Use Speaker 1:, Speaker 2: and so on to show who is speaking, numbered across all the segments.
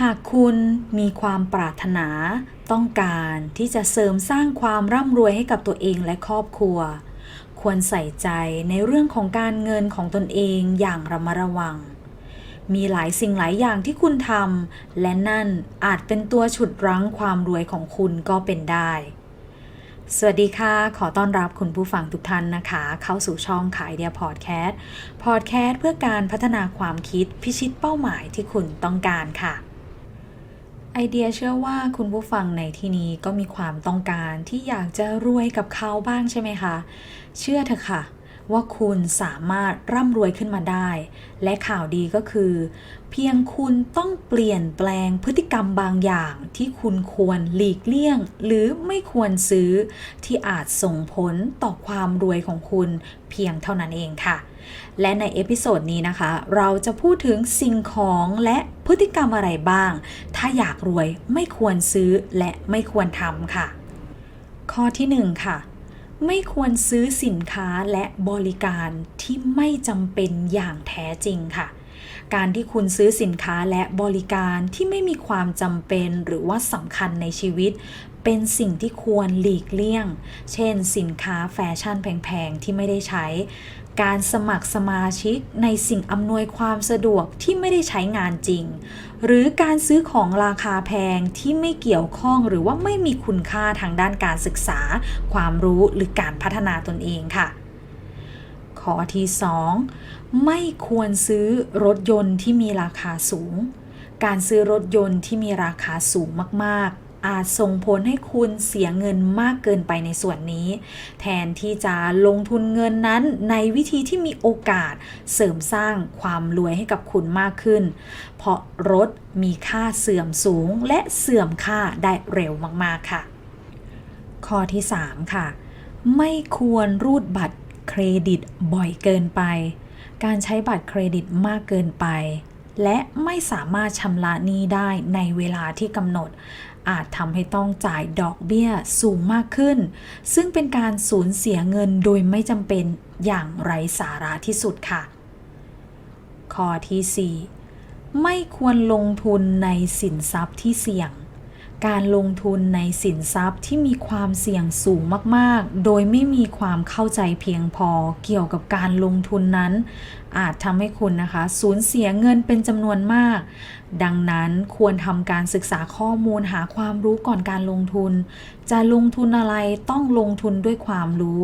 Speaker 1: หากคุณมีความปรารถนา ต้องการที่จะเสริมสร้างความร่ำรวยให้กับตัวเองและครอบครัว ควรใส่ใจในเรื่องของการเงินของตนเองอย่างระมัดระวัง มีหลายสิ่งหลายอย่างที่คุณทำและนั่นอาจเป็นตัวฉุดรั้งความรวยของคุณก็เป็นได้ สวัสดีค่ะ ขอต้อนรับคุณผู้ฟังทุกท่านนะคะ เข้าสู่ช่องขายเดียพอดแคสต์พอดแคสต์เพื่อการพัฒนาความคิดพิชิตเป้าหมายที่คุณต้องการค่ะ ไอเดียเชื่อว่าคุณผู้ฟังในที่นี้ก็มีความต้องการที่อยากจะรวยกับเขาบ้างใช่ไหมคะ เชื่อเถอะค่ะ ว่าคุณสามารถร่ำรวยขึ้นมาได้ และข่าวดีก็คือ เพียงคุณต้องเปลี่ยนแปลงพฤติกรรมบางอย่างที่คุณควรหลีกเลี่ยง หรือไม่ควรซื้อ ที่อาจส่งผลต่อความรวยของคุณเพียงเท่านั้นเองค่ะ และในเอพิโซดนี้นะคะ เราจะพูดถึงสิ่งของและพฤติกรรมอะไรบ้าง ถ้าอยากรวยไม่ควรซื้อและไม่ควรทำค่ะ ข้อที่ 1 ค่ะ ไม่ควรซื้อสินค้าและบริการที่ไม่จำเป็นอย่างแท้จริงค่ะ การที่คุณซื้อสินค้าและบริการที่ไม่มีความจำเป็นหรือว่าสำคัญในชีวิต เป็นสิ่งที่ควรหลีกเลี่ยง เช่น สินค้าแฟชั่นแพงๆ ที่ไม่ได้ใช้ การสมัครสมาชิกในสิ่งอำนวยความสะดวกที่ไม่ได้ใช้งานจริง หรือการซื้อของราคาแพงที่ไม่เกี่ยวข้องหรือว่าไม่มีคุณค่าทางด้านการศึกษา ความรู้หรือการพัฒนาตนเองค่ะข้อที่ 2 ไม่ควรซื้อรถยนต์ที่มีราคาสูง การซื้อรถยนต์ที่มีราคาสูงมากๆ อาจส่งผลให้คุณเสียเงินมากเกินไปในส่วนนี้ แทนที่จะลงทุนเงินนั้นในวิธีที่มีโอกาสเสริมสร้างความรวยให้กับคุณมากขึ้น เพราะรถมีค่าเสื่อมสูงและเสื่อมค่าได้เร็วมากๆค่ะ ข้อที่ 3 ค่ะ ไม่ควรรูดบัตรเครดิตบ่อยเกินไป การใช้บัตรเครดิตมากเกินไปและไม่สามารถชำระหนี้ได้ในเวลาที่กำหนด อาจทำให้ต้องจ่ายดอกเบี้ยสูงมากขึ้น ซึ่งเป็นการสูญเสียเงินโดยไม่จำเป็นอย่างไร้สาระที่สุดค่ะ ข้อที่ 4 ไม่ควรลงทุนในสินทรัพย์ที่เสี่ยง การลงทุนในสินทรัพย์ที่มีความเสี่ยงสูงมาก ๆ โดยไม่มีความเข้าใจเพียงพอเกี่ยวกับการลงทุนนั้น อาจทำให้คุณนะคะสูญเสียเงินเป็นจำนวนมาก ดังนั้นควรทำการศึกษาข้อมูลหาความรู้ก่อนการลงทุน จะลงทุนอะไรต้องลงทุนด้วยความรู้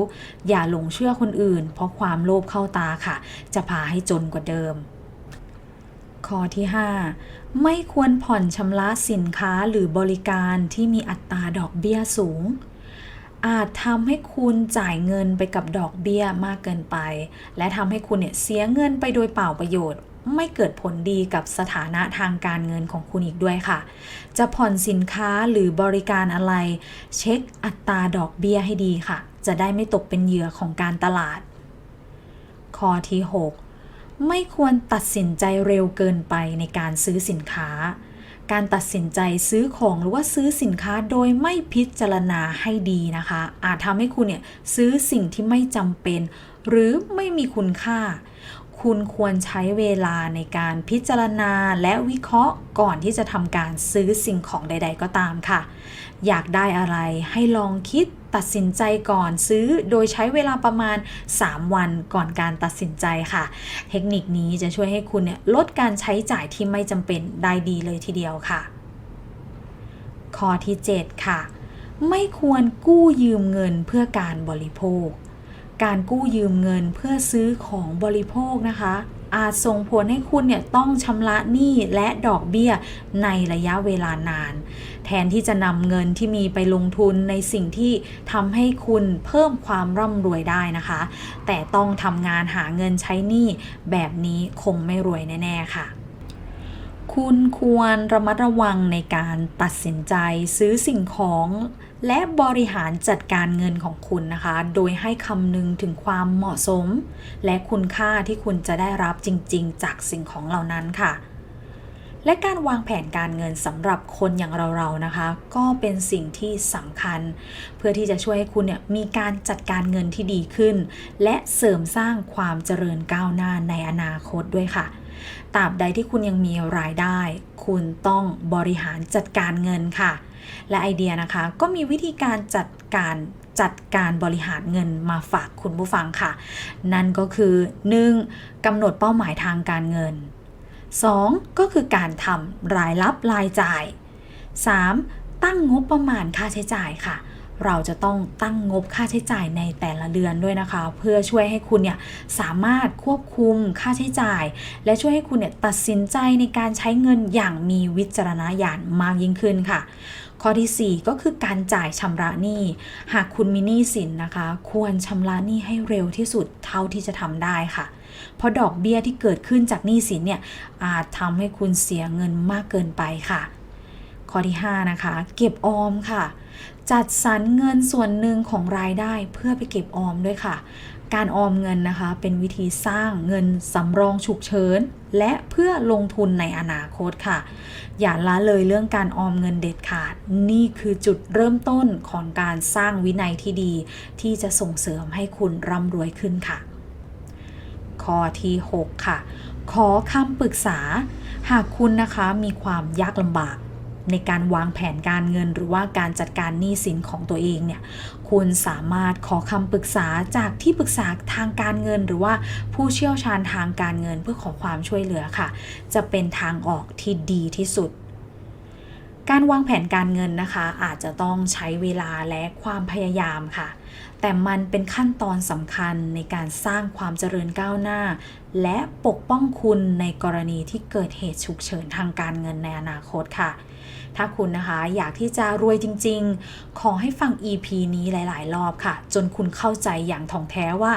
Speaker 1: อย่าหลงเชื่อคนอื่น เพราะความโลภเข้าตาค่ะ จะพาให้จนกว่าเดิม ข้อที่ 5 ไม่ควรผ่อนชำระสินค้าหรือบริการที่มีอัตราดอกเบี้ยสูง อาจทำให้คุณจ่ายเงินไปกับดอกเบี้ยมากเกินไป และทำให้คุณเนี่ยเสียเงินไปโดยเปล่าประโยชน์ไม่เกิดผลดีกับสถานะทางการเงินของคุณอีกด้วยค่ะ จะผ่อนสินค้าหรือบริการอะไร เช็คอัตราดอกเบี้ยให้ดีค่ะ จะได้ไม่ตกเป็นเหยื่อของการตลาด ข้อที่ 6 ไม่ควรตัดสินใจเร็วเกินไปในการซื้อสินค้า การตัดสินใจซื้อของหรือว่าซื้อสินค้าโดยไม่พิจารณาให้ดีนะคะ อาจทำให้คุณเนี่ยซื้อสิ่งที่ไม่จำเป็น หรือไม่มีคุณค่า คุณควรใช้เวลาในการพิจารณาและวิเคราะห์ก่อนที่จะทำการซื้อสิ่งของใด ๆ ก็ตามค่ะ อยากได้อะไรให้ลองคิดตัดสินใจก่อนซื้อโดยใช้เวลาประมาณ 3 วันก่อนการตัดสินใจค่ะ เทคนิคนี้จะช่วยให้คุณเนี่ยลดการใช้จ่ายที่ไม่จำเป็นได้ดีเลยทีเดียวค่ะ ข้อที่ 7 ค่ะ ไม่ควรกู้ยืมเงินเพื่อการบริโภค การกู้ยืมเงินเพื่อซื้อของบริโภคนะคะ อาจส่งผลให้คุณเนี่ยต้องชำระหนี้และดอกเบี้ยในระยะเวลานาน แทนที่จะนำเงินที่มีไปลงทุนในสิ่งที่ทำให้คุณเพิ่มความร่ำรวยได้นะคะ แต่ต้องทำงานหาเงินใช้หนี้แบบนี้คงไม่รวยแน่ ๆ ค่ะ คุณควรระมัดระวังในการตัดสินใจซื้อสิ่งของและบริหารจัดการเงินของคุณนะคะ โดยให้คำนึงถึงความเหมาะสม และคุณค่าที่คุณจะได้รับจริง ๆ จากสิ่งของเหล่านั้นค่ะ และการวางแผนการเงินสำหรับคนอย่างเราๆนะคะ ก็เป็นสิ่งที่สำคัญ เพื่อที่จะช่วยให้คุณเนี่ยมีการจัดการเงินที่ดีขึ้น และเสริมสร้างความเจริญก้าวหน้าในอนาคตด้วยค่ะ ตราบใดที่คุณยังมีรายได้ คุณต้องบริหารจัดการเงินค่ะ และไอเดียนะคะก็มีวิธีการจัดการจัดการบริหารเงินมาฝากคุณผู้ฟังค่ะ นั่นก็คือ 1. กำหนดเป้าหมายทางการเงิน 2. ก็คือการทำรายรับรายจ่าย 3. ตั้งงบประมาณค่าใช้จ่ายค่ะ เราจะต้องตั้งงบค่าใช้จ่ายในแต่ละเดือนด้วยนะคะ เพื่อช่วยให้คุณเนี่ยสามารถควบคุมค่าใช้จ่าย และช่วยให้คุณเนี่ยตัดสินใจในการใช้เงินอย่างมีวิจารณญาณมากยิ่งขึ้นค่ะข้อทีสี่4 ก็คือการจ่ายชำระหนี้ หากคุณมีหนี้สินนะคะ ควรชำระหนี้ให้เร็วที่สุดเท่าที่จะทำได้ค่ะ เพราะดอกเบี้ยที่เกิดขึ้นจากหนี้สินเนี่ยอาจทำให้คุณเสียเงินมากเกินไปค่ะ ข้อที่ 5 นะคะ เก็บออมค่ะ จัดสรรเงินส่วนหนึ่งของรายได้เพื่อไปเก็บออมด้วยค่ะ การออมเงินนะคะ เป็นวิธีสร้างเงินสำรองฉุกเฉิน และเพื่อลงทุนในอนาคตค่ะ อย่าละเลยเรื่องการออมเงินเด็ดขาด นี่คือจุดเริ่มต้นของการสร้างวินัยที่ดี ที่จะส่งเสริมให้คุณร่ำรวยขึ้นค่ะ ข้อที่ 6 ค่ะ ขอคำปรึกษา หากคุณนะคะมีความยากลำบาก ในการวางแผนการเงิน หรือว่าการจัดการหนี้สินของตัวเองเนี่ยคุณสามารถขอคำปรึกษาจากที่ปรึกษาทางการเงิน หรือว่าผู้เชี่ยวชาญทางการเงินเพื่อขอความช่วยเหลือค่ะ จะเป็นทางออกที่ดีที่สุด การวางแผนการเงินนะคะ อาจจะต้องใช้เวลาและความพยายามค่ะ แต่มันเป็นขั้นตอนสำคัญในการสร้างความเจริญก้าวหน้า และปกป้องคุณในกรณีที่เกิดเหตุฉุกเฉินทางการเงินในอนาคตค่ะ ถ้าคุณนะคะอยากที่จะรวยจริง ๆ ขอให้ฟัง EP นี้หลาย ๆ รอบค่ะ จนคุณเข้าใจอย่างถ่องแท้ว่า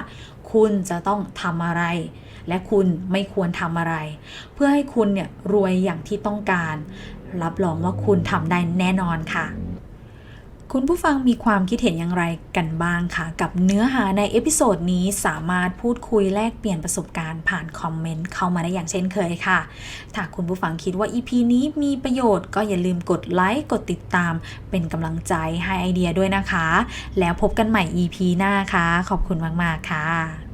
Speaker 1: คุณจะต้องทำอะไรและคุณไม่ควรทำอะไร เพื่อให้คุณเนี่ยรวยอย่างที่ต้องการ รับรองว่าคุณทำได้แน่นอนค่ะ คุณผู้ฟังมีความคิดเห็นอย่างไรกันบ้างคะกับเนื้อหาในเอพิโซดนี้สามารถพูดคุยแลกเปลี่ยนประสบการณ์ผ่านคอมเมนต์เข้ามาได้อย่างเช่นเคยค่ะ ถ้าคุณผู้ฟังคิดว่า EP นี้มีประโยชน์ก็อย่าลืมกดไลค์กดติดตาม เป็นกำลังใจให้ไอเดียด้วยนะคะ แล้วพบกันใหม่ EP หน้าค่ะ ขอบคุณมากๆค่ะ